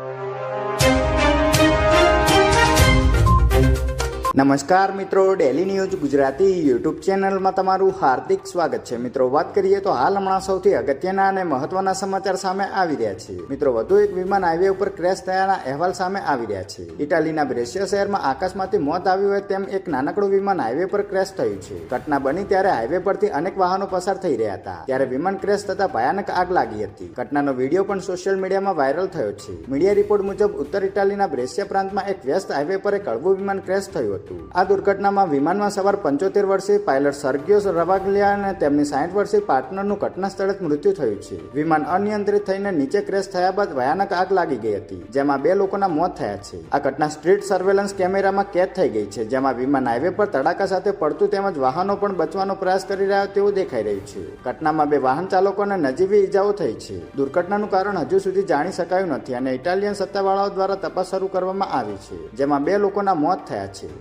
you. નમસ્કાર મિત્રો daily news Gujarati YouTube ચેનલમાં તમારું હાર્દિક સ્વાગત છે. મિત્રો, વાત કરીએ તો હાલ હમણાં સૌથી અગત્યના અને મહત્વના સમાચાર સામે આવી રહ્યા છે. મિત્રો, વધુ એક વિમાન હાઈવે ઉપર ક્રેશ થયાના અહેવાલ સામે આવી રહ્યા છે. ઇટાલીના બ્રેશિયા શહેરમાં આકાશમાંથી મોત આવ્યું હોય તેમ એક નાનકડું વિમાન હાઈવે પર ક્રેશ થયું છે. ઘટના બની ત્યારે હાઈવે પરથી અનેક વાહનો પસાર થઈ રહ્યા હતા. ત્યારે વિમાન ક્રેશ થતા ભયાનક આગ લાગી હતી. ઘટનાનો વીડિયો પણ સોશિયલ મીડિયામાં વાયરલ થયો છે. મીડિયા રિપોર્ટ મુજબ ઉત્તર ઇટાલીના બ્રેશિયા પ્રાંતમાં એક વ્યસ્ત હાઈવે પર એક હળવું વિમાન ક્રેશ થયું હતું. આ દુર્ઘટનામાં વિમાનમાં સવાર પંચોતેર વર્ષીય પાયલટ સર્ગ્યો રવાગલિયા અને તેમની સાઠ વર્ષીય પાર્ટનરનું ઘટના સ્થળે મૃત્યુ થયું છે. વિમાન અનિયંત્રિત થઈને નીચે ક્રેશ થયા બાદ ભયાનક આગ લાગી ગઈ હતી, જેમાં બે લોકોના મોત થયા છે. આ ઘટના સ્ટ્રીટ સર્વેલન્સ કેમેરામાં કેદ થઈ ગઈ છે, જેમાં વિમાન હાઈવે પર તડાકા સાથે પડતું તેમજ વાહનો પણ બચવાનો પ્રયાસ કરી રહ્યા તેવું દેખાઈ રહ્યું છે. ઘટનામાં બે વાહન ચાલકોને નજીવી ઈજાઓ થઈ છે. દુર્ઘટનાનું કારણ હજુ સુધી જાણી શકાયું નથી અને ઇટાલિયન સત્તાવાળાઓ દ્વારા તપાસ શરૂ કરવામાં આવી છે, જેમાં બે લોકોના મોત થયા છે.